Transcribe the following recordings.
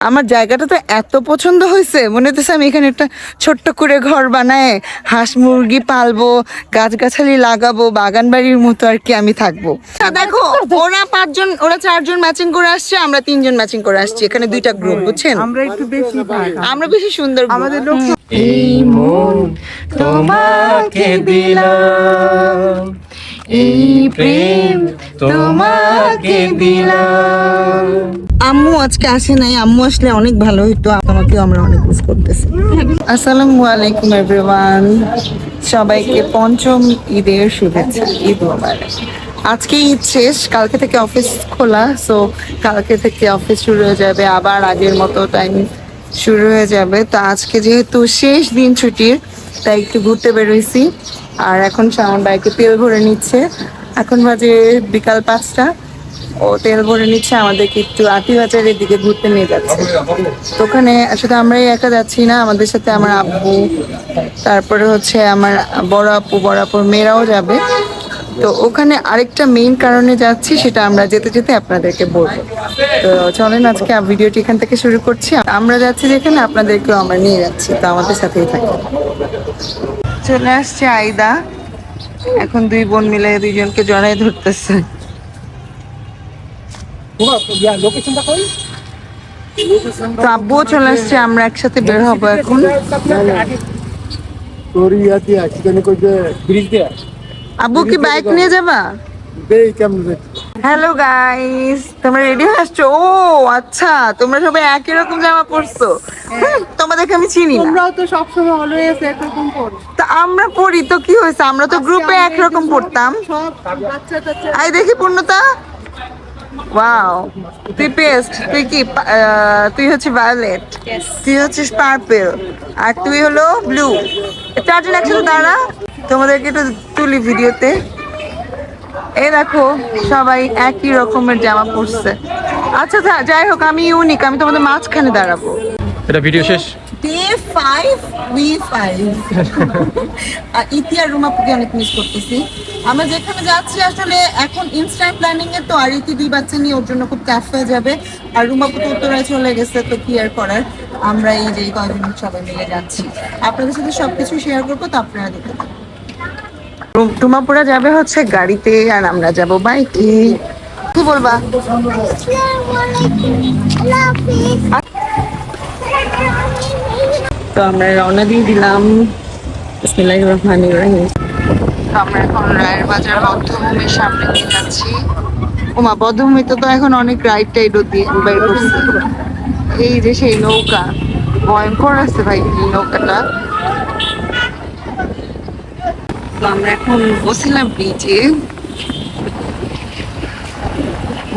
আমার জায়গাটা তো এত পছন্দ হয়েছে। মনে হতেছে আমি এখানে একটা ছোট্ট করে ঘর বানায় হাঁস মুরগি পালবো গাছগাছালি লাগাবো বাগান বাড়ির মতো আর কি আমি থাকব। দেখো ওরা পাঁচজন ওরা চারজন ম্যাচিং করে আসছে আমরা তিনজন ম্যাচিং করে আসছি। এখানে দুইটা গ্রুপ বুঝছেন? আমরা একটু বেশি আমরা বেশি সুন্দর আমাদের লোক এই মন তোমাকে দিলাম। এই প্রেম তোমাকে দিলাম। আম্মু আজকে আসে নাই, আম্মু আসলে অনেক ভালো হইতো আমাকেও আমরা অনেক মিস করতেছি। আসসালামু আলাইকুম এভরিওয়ান সবাইকে পঞ্চম ঈদের শুভেচ্ছা, ঈদ আজকে ঈদ শেষ, কালকে থেকে অফিস খোলা সো কালকে থেকে অফিস শুরু হয়ে যাবে, আবার আগের মতো টাইম শুরু হয়ে যাবে। তো আজকে যেহেতু শেষ দিন ছুটির, তাই একটু ঘুরতে বেরোইছি আর এখন শাওন বাইকে তেল ভরে নিচ্ছে। এখন বাজে বিকাল পাঁচটা। ও তেল ভরে নিচ্ছে, আমাদেরকে একটু আটি বাজারের দিকে ঘুরতে নিয়ে যাচ্ছে। তো ওখানে শুধু আমরাই একা যাচ্ছি না, আমাদের সাথে আমার আব্বু, তারপরে হচ্ছে আমার বড় আপু বড় আপুর মেয়েরাও যাবে। তো ওখানে আরেকটা মেইন কারণে যাচ্ছি, সেটা আমরা যেতে যেতে আপনাদেরকে বলব। তো চলেন আজকে ভিডিওটি এখান থেকে শুরু করছি। আমরা যাচ্ছি যেখানে, আপনাদেরকেও আমরা নিয়ে যাচ্ছি। তো আমাদের সাথেই থাকি চলে আসছে আইদা। এখন দুই বোন মিলে দুইজনকে জড়াই ধরতেছে। তো আব্বুও চলে আসছে আমরা একসাথে বের হব এখন। আব্বু কি বাইক নিয়ে যাবা? হ্যালো গাইস তোমরা রেডি হয়ে আসছো? ও আচ্ছা তোমরা সবাই একই রকম জামা পরছো। তোমাদেরকে আমি চিনি না। তোমরাও তো সবসময় অলওয়েজ একরকম করো তা আমরা পড়ি তো কি হয়েছে? আমরা তো গ্রুপে একরকম পড়তাম। আই দেখি পূর্ণতা। ওয়াও তুই পেস্ট। তুই কি তুই হচ্ছে ভায়োলেট তুই পার্পেল আর তুই হলো ব্লু চারজন একসাথে দাঁড়া। তোমাদেরকে একটু তুলি ভিডিওতে। এই দেখো সবাই একই রকমের জামা পরছে। আচ্ছা যাই হোক আমি ইউনিক আমি তোমাদের মাঝখানে দাঁড়াবো। এটা ভিডিও শেষ? ডে ফাইভ উই ফাইভ ইতি আর রুমাপুকে অনেক মিস করতেছি। আমরা যেখানে যাচ্ছি আসলে এখন ইনস্ট্যান্ট প্ল্যানিং এ তো আর ইতি দুই বাচ্চা নিয়ে ওর জন্য খুব টাফ হয়ে যাবে। আর রুমাপু তো উত্তরায় চলে গেছে তো কি আর করার? আমরা এই যে কয়জন সবাই মিলে যাচ্ছি। আপনাদের সাথে সবকিছু শেয়ার করব তো আপনারা দেখতে থাকুন। রুম- যাবে হচ্ছে গাড়িতে আর আমরা যাব বাইকে কি বলবা? তো আমরা রওনা দিয়ে দিলাম। বিসমিল্লাহির রহমানির রহিম। তো আমরা এখন রায়ের বাজার বদ্ধভূমির সামনে দিয়ে যাচ্ছি। ওমা বদ্ধভূমিতে তো এখন অনেক রাইড টাইডও দিয়ে বের করছে। এই যে সেই নৌকা, ভয়ঙ্কর আছে ভাই এই নৌকাটা। আমরা এখন বসিলাম ব্রিজে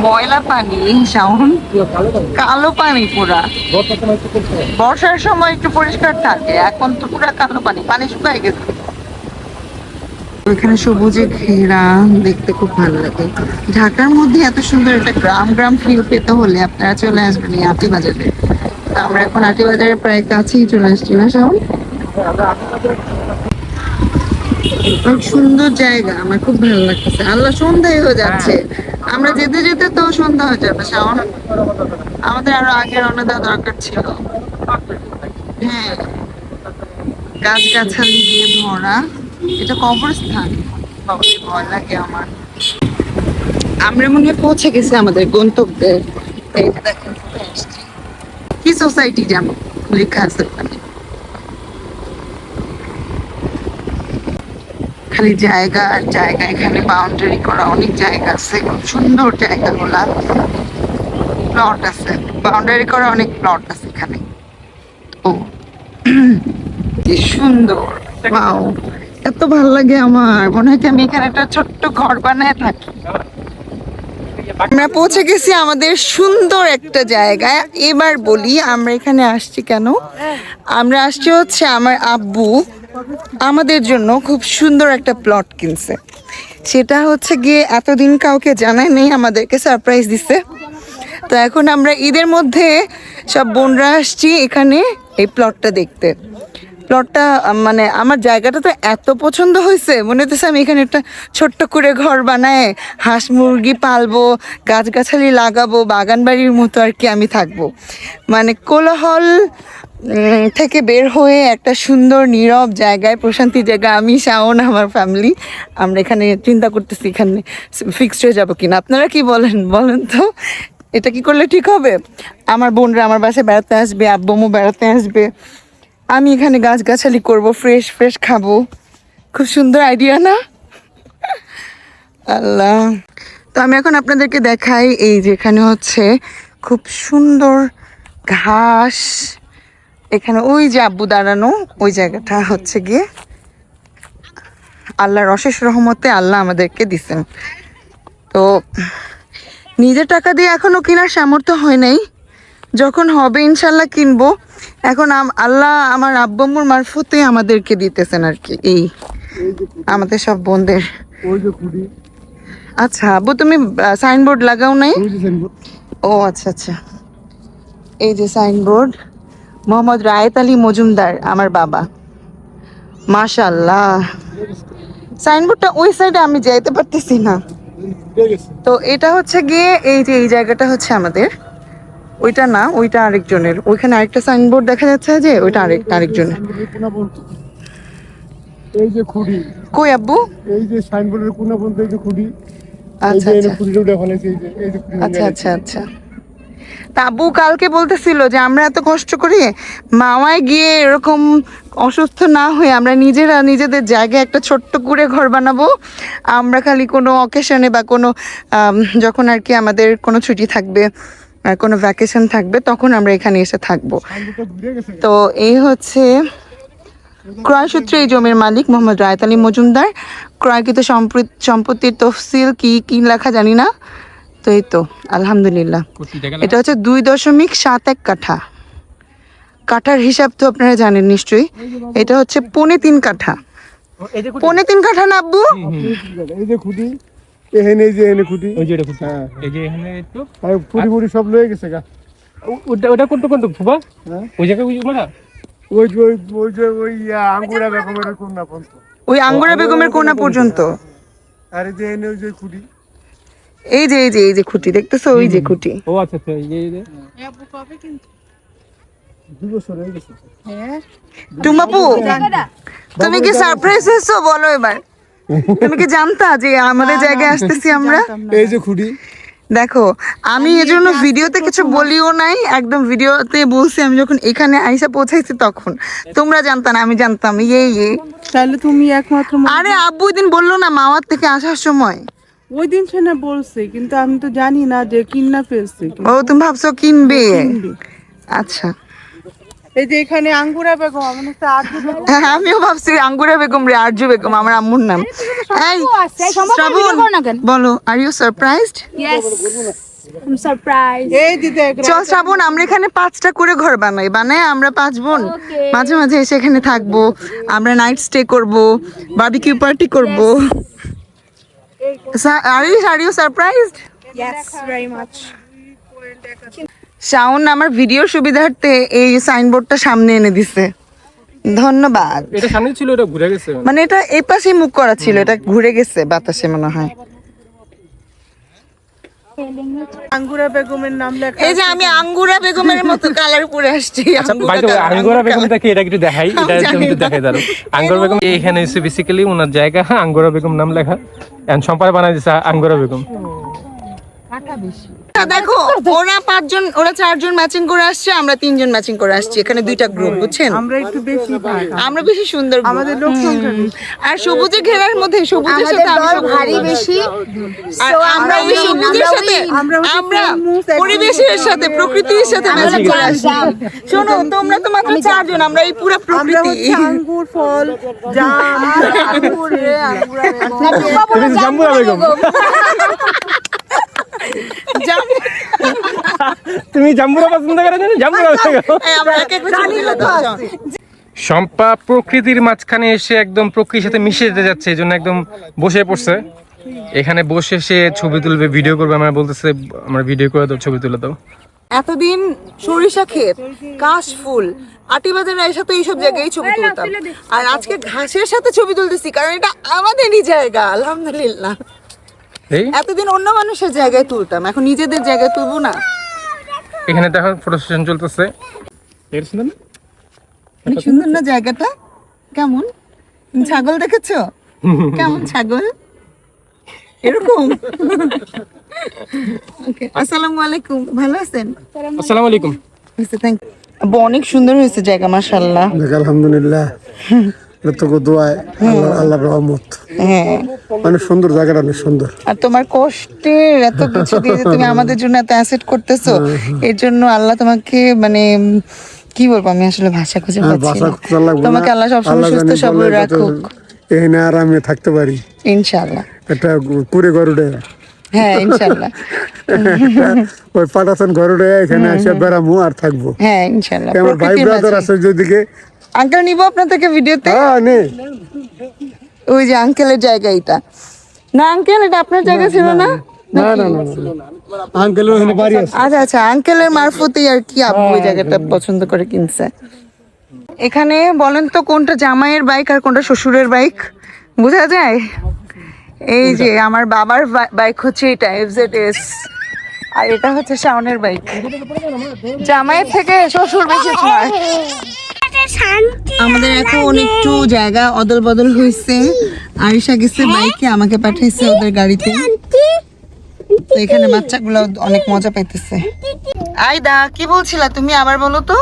ময়লা পানি শাওন কালো পানি পুরা। বর্ষার সময় একটু পরিষ্কার থাকে, এখন তো পুরো কালো পানি পানি শুকায় গেছে। এখানে সবুজে ঘেরা, দেখতে খুব ভালো লাগে। ঢাকার মধ্যে এত সুন্দর একটা গ্রাম গ্রাম ফিল পেতে হলে আপনারা চলে আসবেন আটি বাজারে। আমরা এখন আটি বাজারের প্রায় কাছেই চলে আসছি, না অনেক সুন্দর জায়গা, আমার খুব ভালো লাগতেছে। আল্লাহ সন্ধ্যায় হয়ে যাচ্ছে। আমরা যেতে যেতে তো সন্ধ্যা হয়ে যাবে, শাওন। আমাদের আরও আগে রওনা দেওয়া দরকার ছিল। হ্যাঁ। গাছ গাছালি দিয়ে ভরা। এটা কবরস্থান। বাবা ভয় লাগে আমার। আমরা মনে হয় পৌঁছে গেছি আমাদের গন্তব্যে। কি সোসাইটি যেন লেখা আছে খালি জায়গা আর জায়গা, এখানে বাউন্ডারি করা, অনেক জায়গা আছে সুন্দর জায়গাগুলা। প্লট আছে বাউন্ডারি করা অনেক প্লট আছে এখানে। ও, কি সুন্দর এত ভালো লাগে আমার। মনে হয় আমি এখানে একটা ছোট্ট ঘর বানায় থাকি। আমরা পৌঁছে গেছি আমাদের সুন্দর একটা জায়গায়। এবার বলি, আমরা এখানে আসছি কেন? আমরা আসছি হচ্ছে আমার আব্বু। আমাদের জন্য খুব সুন্দর একটা প্লট কিনছে। সেটা হচ্ছে গিয়ে এতদিন কাউকে জানায় নেই, আমাদেরকে সারপ্রাইজ দিছে। তো এখন আমরা ঈদের মধ্যে সব বোনরা আসছি এখানে এই প্লটটা দেখতে। প্লটটা মানে আমার জায়গাটা তো এত পছন্দ হয়েছে, মনে হতেছে আমি এখানে একটা ছোট্ট করে ঘর বানায় হাঁস মুরগি পালবো, গাছগাছালি লাগাবো বাগান বাড়ির মতো আর কি আমি থাকব। মানে কোলাহল থেকে বের হয়ে একটা সুন্দর, নীরব জায়গায়, প্রশান্তি জায়গা, আমি, শাওন, আমার ফ্যামিলি আমরা এখানে চিন্তা করতেছি এখানে ফিক্সড হয়ে যাব কিনা। আপনারা কি বলেন? বলেন তো। এটা কি করলে ঠিক হবে? আমার বোনরা আমার বাসায় বেড়াতে আসবে আব্বুমও বেড়াতে আসবে। আমি এখানে গাছগাছালি করব ফ্রেশ ফ্রেশ খাব। খুব সুন্দর আইডিয়া না? আল্লাহ। তো আমি এখন আপনাদেরকে দেখাই এই যেখানে হচ্ছে খুব সুন্দর ঘাস এখানে ওই যে আব্বু দাঁড়ানো ওই জায়গাটা হচ্ছে গিয়ে আল্লাহর অশেষ রহমতে আল্লাহ আমাদেরকে দিছেন। তো নিজের টাকা দিয়ে এখনও কেনার সামর্থ্য হয় নাই। যখন হবে ইনশাল্লাহ কিনবো। এখন আল্লাহ আমার আব্বম্মুর মারফতে আমাদেরকে দিতেছেন আর কি এই আমাদের সব বোনদের। আচ্ছা আব্বু তুমি সাইনবোর্ড লাগাও নাই? ও আচ্ছা আচ্ছা। এই যে সাইনবোর্ড মোহাম্মদ রায়েত আলী মজুমদার আমার বাবা। মাশাল্লাহ সাইনবোর্ডটা ওই সাইডে আমি যাইতে পারতেছি না। তো এটা হচ্ছে গিয়ে এই যে এই জায়গাটা হচ্ছে আমাদের। ওইটা না ওইটা আরেকজনের। ওইখানে আরেকটা সাইনবোর্ড দেখা যাচ্ছে যে ওইটা আরেক আরেকজনের। এই যে খুঁড়ি কই আব্বু? এই যে সাইনবোর্ডের কোনা পর্যন্ত এই যে খুঁড়ি এই আচ্ছা আচ্ছা এই যে এই যে খুঁড়ি আচ্ছা আচ্ছা। তা আব্বু কালকে বলতেছিল যে আমরা এত কষ্ট করি মামায় গিয়ে এরকম অসুস্থ না হয়ে আমরা নিজেরা নিজেদের জায়গায় একটা ছোট্ট করে ঘর বানাবো। আমরা খালি কোনো অকেশনে বা কোনো যখন আর কি আমাদের কোনো ছুটি থাকবে কোনো ভ্যাকেশন থাকবে, তখন আমরা এখানে এসে থাকব। তো এই হচ্ছে ক্রয়সূত্রে এই জমির মালিক মোহাম্মদ রায়ত মজুমদার। ক্রয়কৃত সম্পত্তির তফসিল কি কি লেখা জানি না। তো এই তো আলহামদুলিল্লাহ। এটা হচ্ছে দুই দশমিক সাত এক কাঠা। কাঠার হিসাব তো আপনারা জানেন নিশ্চয়ই। এটা হচ্ছে পনে তিন কাঠা। পনে তিন কাঠা না আব্বু? এই যে খুঁটি এখানে এই যে এখানে খুঁটি ওই যে এটা। হ্যাঁ। এই যে এখানে একটু। আর খুঁটি ফুটি সব লয়ে গেছে গা। ওটা ওটা কোনটা কোনটা ফুবা হ্যাঁ। ওই জায়গায় ওই যে ওই ওই যে ওই আঙ্গুরা বেগমের কোনা পর্যন্ত। ওই আঙ্গুরা বেগমের কোনা পর্যন্ত? আর যে এনে ওই যে খুঁটি এই যে এই যে এই যে খুঁটি দেখতেছো? ওই যে খুঁটি। ও আচ্ছা আচ্ছা এই যে এই যে। দুই বছর হয়ে গেছে। টুম্বাপু তুমি কি সারপ্রাইজ হয়েছো বলো এবার। তুমি কি জানতা যে আমাদের জায়গায় আসতেছি আমরা? এই যে খুঁটি। দেখো আমি এজন্য ভিডিওতে কিছু বলিও নাই একদম ভিডিওতে বলছি আমি যখন এখানে আইসা পৌঁছাইছি তখন। তোমরা জানতা না আমি জানতাম ইয়ে ইয়ে। তাহলে তুমি একমাত্র আরে আব্বু দিন বলল না মাওয়ার থেকে আসার সময়। ওই দিন সে না বলছে কিন্তু আমি তো জানি না যে কিন্না ফেলছে। ও তুমি ভাবছ কিনবে? আচ্ছা। এই যে এখানে আঙ্গুরা বেগম আর্য বেগম। হ্যাঁ, আমিও ভাবছি আঙ্গুরা বেগম রে আরজু বেগম আমার আম্মুর নাম। এই শ্রাবণ বলো are you surprised Yes. I'm surprised. এই দিদি এক- চল শ্রাবণ আমরা এখানে পাঁচটা করে ঘর বানাই। বানাই আমরা পাঁচ বোন। মাঝে মাঝে এসে এখানে থাকব। আমরা নাইট স্টে করব বারবিকিউ পার্টি করব। Are you are you surprised yes very much Shaon আমার ভিডিওর সুবিধার্থে এই সাইনবোর্ডটা সামনে এনে দিছে। ধন্যবাদ। এটা সামনে ছিল এটা ঘুরে গেছে। মানে এটা এই পাশে মুখ করা ছিল এটা ঘুরে গেছে বাতাসে মনে হয়। আঙ্গুরা বেগমের নাম লেখা এই যে আমি আঙ্গুরা বেগমের মতো কালার পরে আসছি। আঙ্গুরা colour। এটা একটু দেখাই এটা জানি একটু দেখাই আঙ্গরা বেগম এখানে হচ্ছে বেসিক্যালি ওনার জায়গা আঙ্গরা বেগম নাম লেখা। এন্ড সম্পারে বানাই দিছে আঙ্গুরা বেগম। দেখো ওরা পাঁচজন ওরা চারজন ম্যাচিং করে আসছে আমরা তিনজন ম্যাচিং করে আসছি। এখানে দুইটা গ্রুপ বুঝছেন? আমরা একটু বেশি আমরা বেশি সুন্দর আমাদের লোক আর সবুজে ঘেরার মধ্যে সবুজের সাথে আমরা ভারী বেশি। আর আমরা আমরা ওই সবুজের সাথে আমরা পরিবেশের সাথে প্রকৃতির সাথে ম্যাচিং করে আসছি। শোনো তোমরা তো মাত্র চারজন আমরা এই পুরো প্রকৃতি। আঙ্গুর ফল জাম। আঙ্গুর আঙ্গুরা জাম্বুরা বেগম। তুমি জাম্বুরা পছন্দ করো না জাম্বুরা বেগম এই আমরা এক এক করে ছবি তুলে শম্পা প্রকৃতির মাঝখানে এসে একদম প্রকৃতির সাথে মিশে যেতে যাচ্ছে এই জন্য একদম বসে পড়ছে। এখানে বসে সে ছবি তুলবে ভিডিও করবে আমরা বলতেছে আমরা ভিডিও করে দাও ছবি তুলে দাও। এতদিন সরিষা ক্ষেত কাশ ফুল আটি বাজারে এসে তো এইসব জায়গায় ছবি তুলতাম। আর আজকে ঘাসের সাথে ছবি তুলতেছি কারণ এটা আমাদেরই জায়গা আলহামদুলিল্লাহ। এতদিন অন্য মানুষের জায়গায় তুলতাম এখন নিজেদের জায়গায় তুলবো না। এখানে দেখো ফটো সেশন চলতেছে। এর সুন্দর না? অনেক সুন্দর না জায়গাটা? কেমন? ছাগল দেখেছ? কেমন ছাগল? এরকম? Okay, আসসালামু আলাইকুম ভালো আছেন? আসসালামু আলাইকুম। থ্যাংক আব্বু অনেক সুন্দর হয়েছে জায়গা মাশাল্লাহ দেখ আলহামদুলিল্লাহ। এটা তো দোয়ায় আল্লাহ আল্লাহর রহমত। হ্যাঁ। অনেক সুন্দর জায়গাটা অনেক সুন্দর। আর তোমার কষ্টের এত কিছু দিয়ে তুমি আমাদের জন্য এত অ্যাসেট করতেছো এর জন্য আল্লাহ তোমাকে মানে কি বলব আমি আসলে ভাষা খুঁজে হ্যাঁ, পাচ্ছি না। না। তোমাকে আল্লাহ সবসময় সুস্থ সবল এটা রাখুক। এখানে আরামে থাকতে পারি। ইনশাআল্লাহ। একটা কুড়ে গরুডে হ্যাঁ ওই পাটাতন গরুডে এখানে এসে বেড়ামু আর থাকব। হ্যাঁ আমার ভাই ব্রাদার। আছে যেদিকে আঙ্কেল নিব আপনাদেরকে ভিডিওতে? হ্যাঁ নে। ওই যে আঙ্কেলের জায়গা এটা। না আঙ্কেল এটা আপনার জায়গা ছিল না? না না না আঙ্কেল ওখানে বাড়ি আছে। আচ্ছা আচ্ছা আঙ্কেলের মারফতেই আর কি ওই জায়গাটা পছন্দ করে কিনছে। এখানে বলেন তো কোনটা জামাইয়ের বাইক আর কোনটা শ্বশুরের বাইক বোঝা যায়? এই যে আমার বাবার বাইক হচ্ছে এটা এফজেড এস আর এটা হচ্ছে শাওনের বাইক জামাইয়ের থেকে শ্বশুর বেশি smart। আমাদের এখন একটু জায়গা অদল বদল হয়েছে। আরিশা গেছে বাইকে আমাকে পাঠাইছে ওদের গাড়িতে। তো এখানে বাচ্চাগুলো অনেক মজা পাইতেছে। আইদা কি বলছিলা তুমি আবার বলো তো?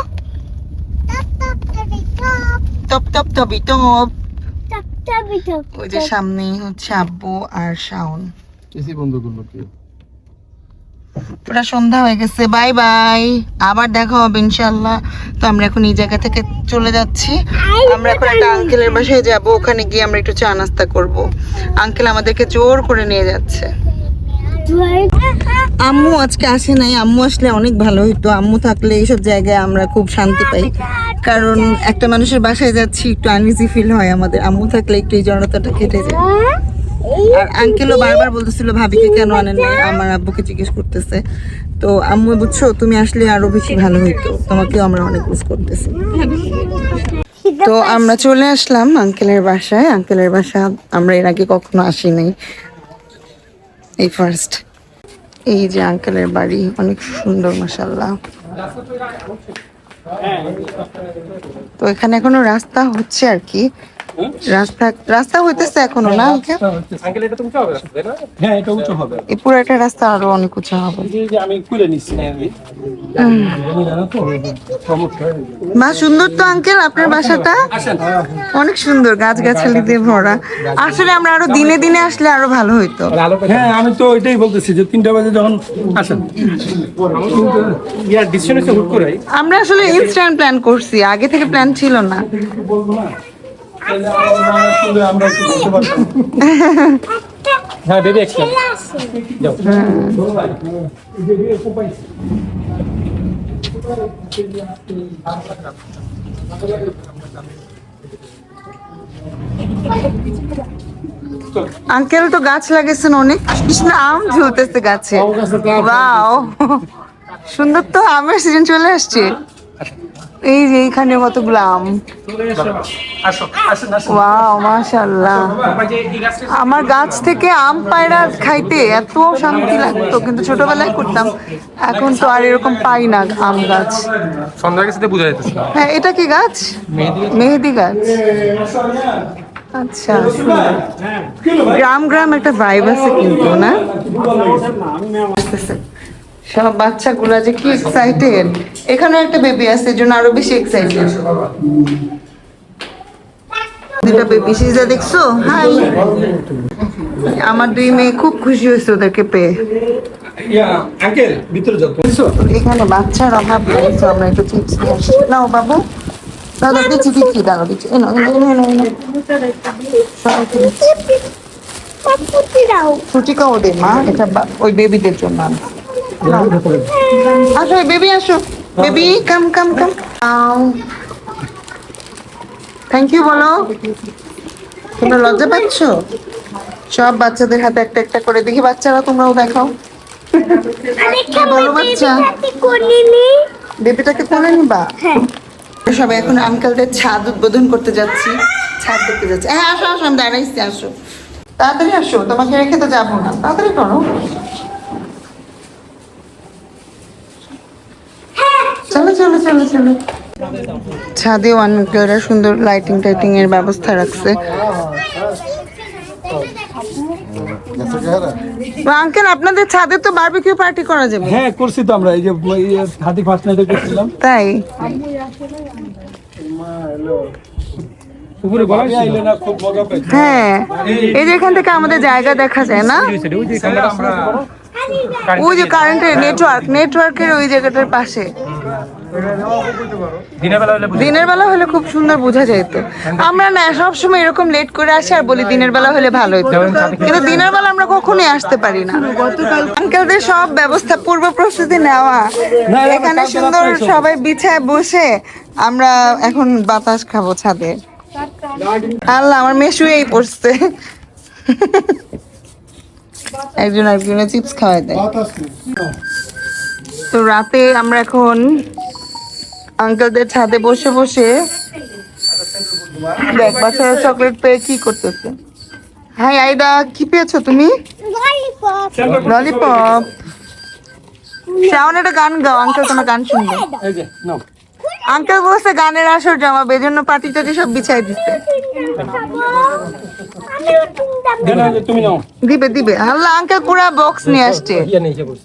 টপ টপ টপি টপ। ওই যে সামনেই হচ্ছে আব্বু আর শাওন। পুরা সন্ধ্যা হয়ে গেছে বাই বাই। আবার দেখা হবে ইনশাল্লাহ তো আমরা এখন এই জায়গা থেকে চলে যাচ্ছি। আমরা এখন একটা আঙ্কেলের বাসায় যাব ওখানে গিয়ে আমরা একটু চা নাস্তা করব। আঙ্কেল আমাদেরকে জোর করে নিয়ে যাচ্ছে। আম্মু আজকে আসে নাই, আম্মু আসলে অনেক ভালো হইতো। আম্মু থাকলে এইসব জায়গায় আমরা খুব শান্তি পাই। কারণ একটা মানুষের বাসায় যাচ্ছি, একটু আনইজি ফিল হয় আমাদের। আম্মু থাকলে একটু এই জড়তাটা কেটে যায়। আর আঙ্কেলও বারবার বলতেছিল, ভাবিকে কেন আনেন নাই আমার আব্বুকে জিজ্ঞেস করতেছে। তো আম্মু, বুঝছ, তুমি আসলে আরও বেশি ভালো হইতো। তোমাকেও আমরা অনেক মিস করতেছি। তো আমরা চলে আসলাম আঙ্কেলের বাসায়। আঙ্কেলের বাসা আমরা এর আগে কখনো আসি নাই এই ফার্স্ট এই যে আঙ্কেলের বাড়ি, অনেক সুন্দর মাসাল্লাহ তো এখানে এখনও রাস্তা হচ্ছে আর কি। রাস্তা রাস্তা হইতেছে এখনও না আঙ্কেল? আঙ্কেল এটা তুমি হবে তাই না? হ্যাঁ এটা উঁচু হবে। এই পুরো একটা রাস্তা আরও অনেক উঁচু হবে। এই যে আমি খুলে সমস্যা হয়ে গেছে। মা সুন্দর তো আঙ্কেল আপনার বাসাটা? অনেক সুন্দর গাছ গাছালি দিয়ে ভরা। আসলে আমরা আরও দিনে দিনে আসলে আরও ভালো হইতো। হ্যাঁ আমি তো এটাই বলতেছি যে তিনটা বাজে যখন আসেন। ইয়ার ডিসিশন হচ্ছে হুট করে আমরা আসলে ইনস্ট্যান্ট প্ল্যান করছি আগে থেকে প্ল্যান ছিল না। বলব না। তাহলে আমরা- আমরা একটু বলতে পারতাম। হ্যাঁ বেবি যাও। আঙ্কেল তো গাছ লাগিয়েছেন অনেক। কৃষ্ণ আম ঝুলতেছে গাছে। সুন্দর তো আমের সিজন চলে আসছে। এই যে এইখানে কতগুলো আম ওয়াও মাশাআল্লাহ আমার গাছ থেকে আম পায়রা খাইতে এত শান্তি লাগতো কিন্তু ছোটবেলায় করতাম এখন তো আর এরকম পাই না আম গাছ হ্যাঁ এটা কি গাছ মেহেদি গাছ আচ্ছা। গ্রাম গ্রাম একটা ভাইব আছে কিন্তু না সব বাচ্চাগুলা যে কি এক্সাইটেড এখানে একটা বেবি আছে এর জন্য আরও বেশি এক্সাইটেড দুটা বেবি সিজা দেখছ? হাই আমার দুই মেয়ে খুব খুশি হয়েছে ওদেরকে পেয়ে। আঙ্কেল ভিতরে যাও। এখানে বাচ্চার অভাব নেই তো আমরা একটু চিপস নিয়ে আসি নাও বাবু। দাদা দিচ্ছি দিচ্ছি দাদা দিচ্ছি এনো এনো এনো এনো এনো সবাইকে দে মা। এটা ওই বেবিদের জন্য। আসো বেবি আসো baby come come come thank you বলো। তোমরা লজ্জা পাচ্ছ? সব বাচ্চাদের হাতে একটা একটা করে। দেখি বাচ্চারা তোমরাও দেখাও। কি বলো বাচ্চা? বেবিটাকে কোলে নিবা? সবাই এখন আঙ্কেলদের ছাদ উদ্বোধন করতে যাচ্ছি। ছাদ দেখতে যাচ্ছি। হ্যাঁ আসো আসো আমি দাঁড়াইছি আসো। তাড়াতাড়ি আসো তোমাকে রেখে তো যাব না। তাড়াতাড়ি করো। ছাদেও আঙ্কেলরা সুন্দর লাইটিং টাইটিং এর ব্যবস্থা রাখছে। আঙ্কেল আপনাদের ছাদে তো বারবিকিউ পার্টি করা যাবে। হ্যাঁ করছি তো আমরা। এই যে হাতি ফার্স্ট নাইটে করছিলাম। তাই? হ্যাঁ এই যে এখান থেকে আমাদের জায়গা দেখা যায় না? ওই যে ক্যামেরা আমরা ওই যে কারেন্টের নেটওয়ার্ক নেটওয়ার্কের ওই জায়গাটার পাশে। দিনের বেলা হলে খুব সুন্দর বোঝা যেত আমরা না, সবসময় এরকম লেট করে আসি আর বলি দিনের বেলা হলে ভালো হতো কিন্তু দিনের বেলা আমরা কখনোই আসতে পারি না। আঙ্কেলদের সব ব্যবস্থা, পূর্ব প্রস্তুতি নেওয়া। এখানে সুন্দর সবাই বিছায় বসে আমরা এখন বাতাস খাব ছাদে। আল্লাহ, আমার মেয়ে শুয়েই পড়ছে। একজন একজনের চিপস খাওয়াই দেয়। তো রাতে আমরা এখন আঙ্কেলদের ছাদে বসে বসে দেখ বাচ্চারা চকলেট পেয়ে কি করতেছে? হাই আইদা কি পেয়েছ তুমি? ললিপপ শ্রাবণ একটা গান গাও আঙ্কেল তোমার গান শুনবে? আঙ্কেল বলছে গানের আসর জমাবে এজন্য পার্টি টাটি সব বিছাই নাও দিবে দিবে আল্লাহ, আঙ্কেল পুরা বক্স নিয়ে আসছে।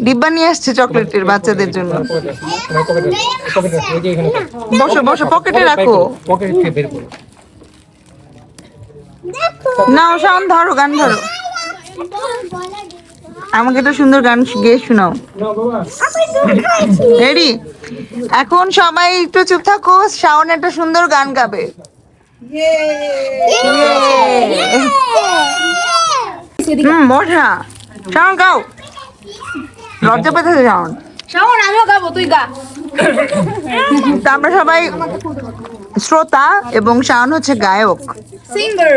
ডিব্বা নিয়ে আসছে চকলেটের বাচ্চাদের জন্য। বসো বসো, পকেটে রাখো। নাও, শান ধরো, গান ধরো আমাকে তো সুন্দর গান গেয়ে শোনাও। রেডি এখন সবাই একটু চুপ থাকো শাওন একটা সুন্দর গান গাবে। মজা শাওন গাও। লজ্জা পেতেছে শাওন। শাওন আমিও গাবো তুই গা। আমরা সবাই শ্রোতা এবং শাওন হচ্ছে গায়ক। সিঙ্গার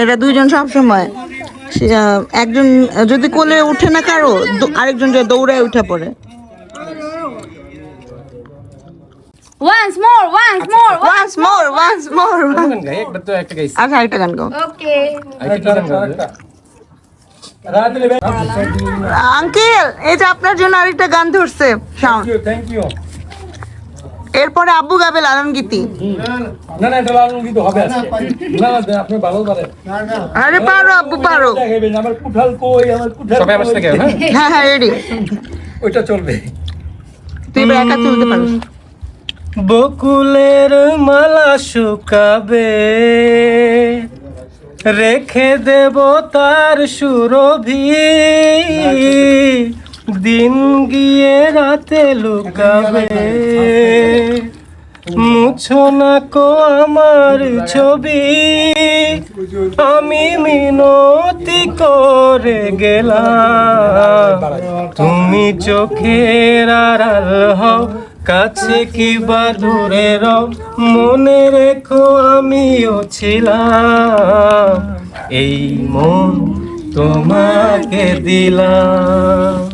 এটা দুইজন সব সময় একজন যদি কোলে উঠে না কারও আরেকজন যে দৌড়ায় উঠে পড়ে। Once more once more once more once more একটা তো একটা গাইছি। আচ্ছা আরেকটা গান গাও। ওকে রাত্রে আঙ্কেল এই যে আপনার জন্য আরেকটা গান ধরছে শাওন থ্যাংক ইউ এরপরে আব্বু গাবে লালন গীতি। না না এটা লালন গীত হবে না না আপনি ভালো পারেন। আরে পারো আব্বু পারো। আমার কুঠাল কই আমার কুঠাল সবাই আমার সাথে হ্যাঁ? হ্যাঁ হ্যাঁ রেডি ওইটা চলবে। তুই এবার একা তুলতে পারিস বকুলের মালা শুকাবে। রেখে দেব তার সুরভি। দিন গিয়ে রাতে লুকাবে। মুছো না কো আমার ছবি। আমি মিনতি করে গেলাম। তুমি চোখের আড়াল হও, কাছে কি বা দূরে রও। মনে রেখো আমিও ছিলাম। এই মন তোমাকে দিলাম।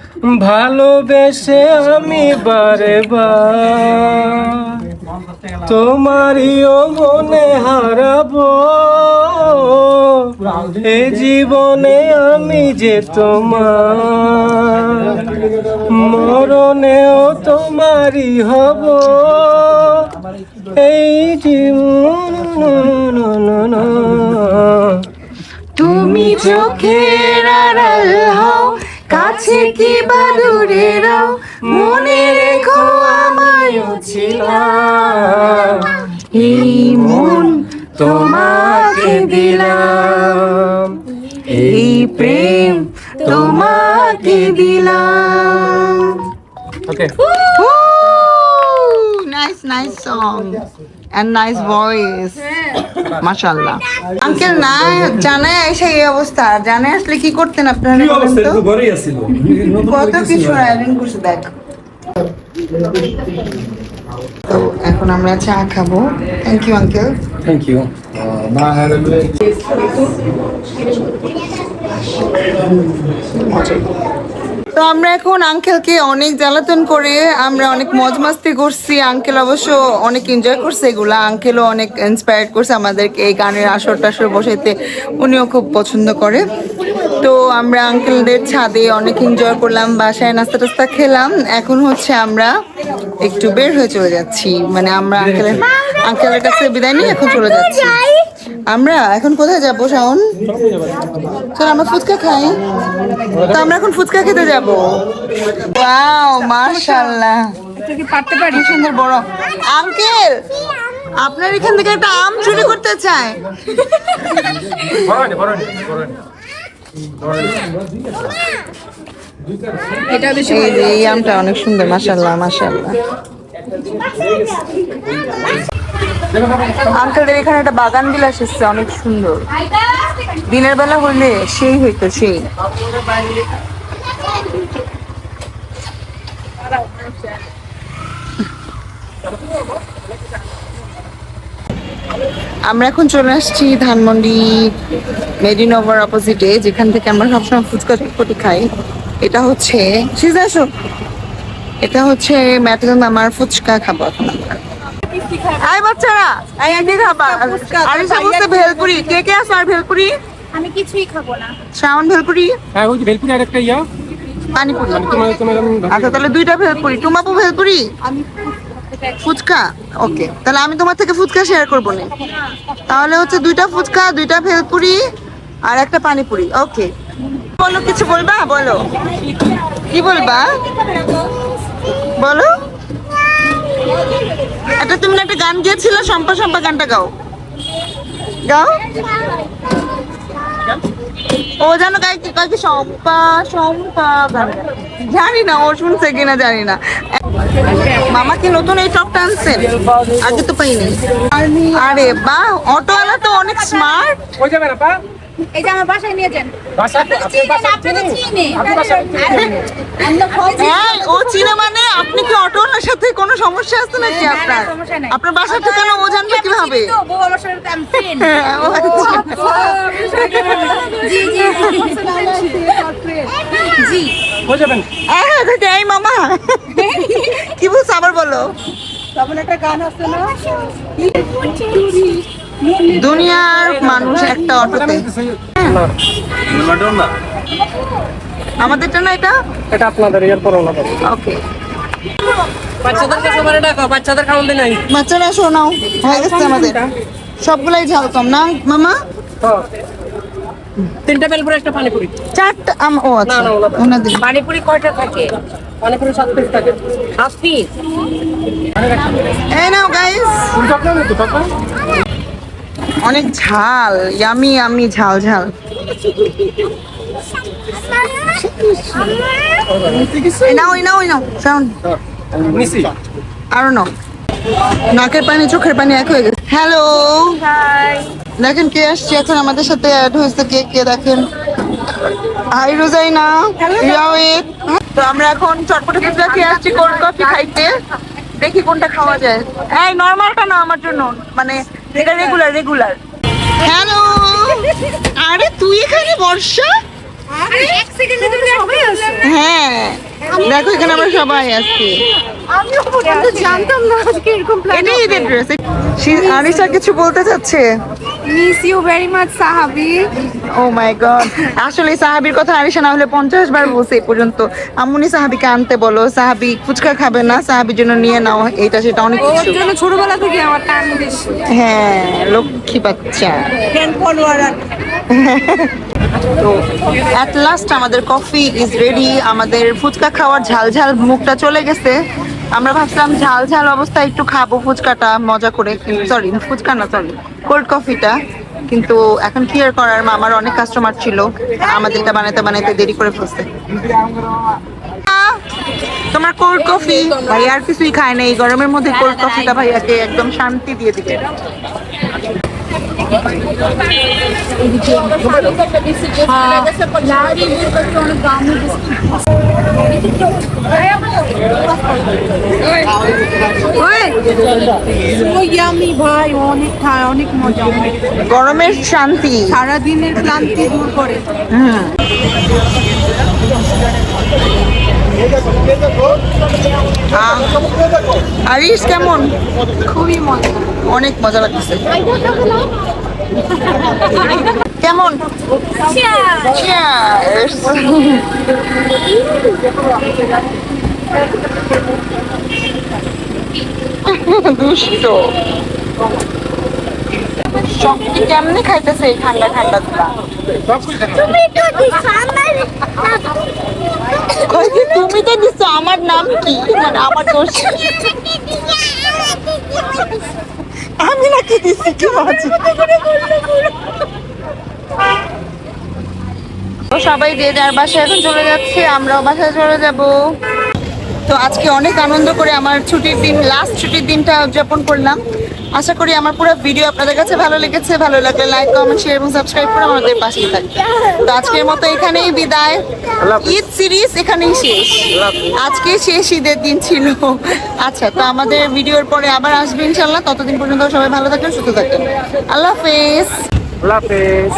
ভালোবেসে আমি বারে তোমারিও মনে হারাবো। এ জীবনে আমি যে তোমার মরণেও তোমারই হব। এই জীবন তুমি চোখের আড়াল হও। কাছে কি বা দূরে রও মনে রেখো আমায়ও ছিলাম এই মন তোমাকে দিলাম। এই প্রেম তোমাকে দিলাম। Okay nice nice song and nice voice. মাশাআল্লাহ। আঙ্কেল না জানায় এসে এই অবস্থা। জানায় আসলে কি করতেন আপনারা বলেন তো? ঘরেই আসছিল কত কিছু আয়োজন করছে দেখ। তো এখন আমরা চা খাব। Thank you uncle thank you তো আমরা এখন আঙ্কেলকে অনেক জ্বালাতন করে আমরা অনেক মজ মাস্তি করছি। আঙ্কেল অবশ্য অনেক এনজয় করছে এগুলা। আঙ্কেলও অনেক ইন্সপায়ার করছে আমাদেরকে এই গানের আসর টাসর বসাইতে। উনিও খুব পছন্দ করে। তো আমরা আঙ্কেলদের ছাদে অনেক এনজয় করলাম, বাসায় নাস্তা টাস্তা খেলাম। এখন হচ্ছে আমরা একটু বের হয়ে চলে যাচ্ছি। মানে আমরা আঙ্কেলের আঙ্কেলের কাছে বিদায় নিয়ে এখন চলে যাচ্ছি। আমরা এখন কোথায় যাব শাওন? চল আমরা ফুচকা খাই। তো আমরা এখন ফুচকা খেতে যাব। ওয়াও মাশাআল্লাহ। কি পারতে পারি সুন্দর বড়। আঙ্কেল আপনার এখান থেকে একটা আম চুরি করতে চায়। এটা যে এই আমটা অনেক সুন্দর মাশাআল্লাহ মাশাআল্লাহ। আঙ্কেলের এখানে একটা বাগান বিলাস এসছে, অনেক সুন্দর। দিনের বেলা হইলে সেই হইতো, সেই। আমরা এখন চলে আসছি ধানমন্ডি মেডিনোভার অপোজিটে যেখান থেকে আমরা সবসময় ফুচকা চটপটি খাই। এটা হচ্ছে সিজা এটা হচ্ছে ম্যাটেল মামার ফুচকা খাব এখন আমরা। আই বাচ্চারা আই আগে খাবা আরে সমস্ত ভেলপুরি। কে কে আছে আর ভেলপুরি? আমি কিছুই খাব না। শ্রাবণ ভেলপুরি? হ্যাঁ ওই ভেলপুরি আরেকটা ইয়া। পানিপুরি। তোমার তোমার আচ্ছা তাহলে দুইটা ভেলপুরি। টুমাপু ভেলপুরি? ফুচকা? ওকে তাহলে আমি তোমার থেকে ফুচকা শেয়ার করব না। তাহলে হচ্ছে দুইটা ফুচকা দুইটা ভেলপুরি আর একটা পানিপুরি। ওকে। বলো কিছু বলবা? বলো। কি বলবা? বলো। একটা তুমি একটা গান গিয়েছিলে? সম্পা সম্পা গানটা গাও। গাও। ও জানো গাই কি সম্পা সম্পা গানটা। জানি না, ও শুনছে কিনা জানি না। মামা কি নতুন এই টপটা আনছেন আগে তো পাইনি। আরে বাহ অটোওয়ালা তো অনেক স্মার্ট কই যাবেন আপা এই যে আমার বাসায় নিয়ে যান। বাসা আপনি হ্যাঁ ও চিনে মানে আপনি কি অটোওয়ালার সাথে কোনো সমস্যা আছে নাকি না, না, আপনার? আপনার ঠিকানা ও জানবে কীভাবে? আচ্ছা। জি, জি, জি। কই যাবেন। দেখে, এই মামা। কি বলছো? আবার বলো। দুনিয়ার মানুষ একটা অটোতে। আমাদেরটা না এটা? এটা আপনাদের ইয়ার পর ওকে। বাচ্চাদেরকে সবারে ডাকো বাচ্চাদের খাওয়ান দিই নাই বাচ্চারা শোনাও হয়ে গেছে আমাদের। সবগুলাই ঝাল কম। না মামা। তিনটা বেলপুরি একটা পানিপুরি। চারটা আম ও আচ্ছা। না, ওনাদের। ওনাদের পানিপুরি কয়টা থাকে? পানিপুরি সাত পিস থাকে। হাফ পিস এই নাও গাইস অনেক ঝাল ইয়ামি ইয়ামি ঝাল ঝাল। নাও নাও নাও সাউন্ড আরও নাও। নাকের পানি চোখের পানি এক হয়ে গেছে। হ্যালো দেখেন কে আসছে এখন আমাদের সাথে অ্যাড হয়েছে কে কে দেখেন? হাই রোজাইনা রিয়াওয়েত তো আমরা এখন চটপটে পিৎজা খেয়ে আসছি কোল্ড কফি খাইতে। দেখি কোনটা খাওয়া যায়। এই নরমালটা না আমার জন্য। মানে এটা রেগুলার রেগুলার হ্যালো আরে তুই এখানে বর্ষা? এক সেকেন্ডে তুমি সবাই আসো হ্যাঁ দেখো এখানে আমরা সবাই আসছি। আমিও পর্যন্ত জানতাম না আজকে এরকম প্ল্যান এটাই এদের ড্রেস আনিশা কিছু বলতে চাচ্ছে? মিস ইউ ভেরি মাচ সাহাবি। ও মাই গড আসলে সাহাবির কথা আরিশা না হলে পঞ্চাশ বার বলছে এই পর্যন্ত। আম্মুনি সাহাবিকে আনতে বলো। সাহাবি ফুচকা খাবে না সাহাবির জন্য নিয়ে নাও। এটা সেটা অনেক ওর কিছু। জন্য ছোটবেলা থেকে আমার টান বেশি। হ্যাঁ লক্ষ্মী বাচ্চা। ফ্যান ফলোয়ার তো অ্যাট লাস্ট আমাদের কফি ইজ রেডি আমাদের ফুচকা খাওয়ার ঝাল ঝাল মুখটা চলে গেছে। আমরা ভাবছিলাম ঝাল ঝাল অবস্থায় একটু খাব ফুচকাটা, মজা করে। সরি ফুচকা না সরি কোল্ড কফিটা কিন্তু এখন কি আর করার, মামার অনেক কাস্টমার ছিল। আমাদেরটা বানাতে বানাতে দেরি করে ফেলছে। তোমার কোল্ড কফি ভাই, আর কিছুই খায় না। এই গরমের মধ্যে কোল্ড কফিটা ভাইয়াকে একদম শান্তি দিয়ে দিবে ইয়ামি ভাই অনেক খায় অনেক মজা গরমের শান্তি। সারাদিনের ক্লান্তি দূর করে। আরিশ কেমন? খুবই মজা। অনেক মজা লাগতেছে। কেমন? দুষ্ট। কেমনে খাইতেছে এই ঠান্ডা ঠান্ডা দুটা কইছে, তুমি তো দিছো আমার নাম কি? মানে আমার দোষ আমি নাকি দিছি কি বাজে? সবাই যে যার বাসায় এখন চলে যাচ্ছে আমরাও বাসায় চলে যাব। তো আজকে অনেক আনন্দ করে আমার ছুটির দিন লাস্ট ছুটির দিনটা উদযাপন করলাম। আশা করি আমার পুরো ভিডিও আপনাদের কাছে ভালো লেগেছে। ভালো লাগলে লাইক কমেন্ট শেয়ার এবং সাবস্ক্রাইব করে আমাদের পাশেই থাকবে তো আজকের মতো এখানেই বিদায়। ঈদ সিরিজ এখানেই শেষ। আজকে শেষ ঈদের দিন ছিল। আচ্ছা তো আমাদের ভিডিওর পরে আবার আসবে ইনশাল্লাহ ততদিন পর্যন্ত সবাই ভালো থাকবেন সুস্থ থাকবেন। আল্লাহ হাফেজ। আল্লাহ হাফেজ।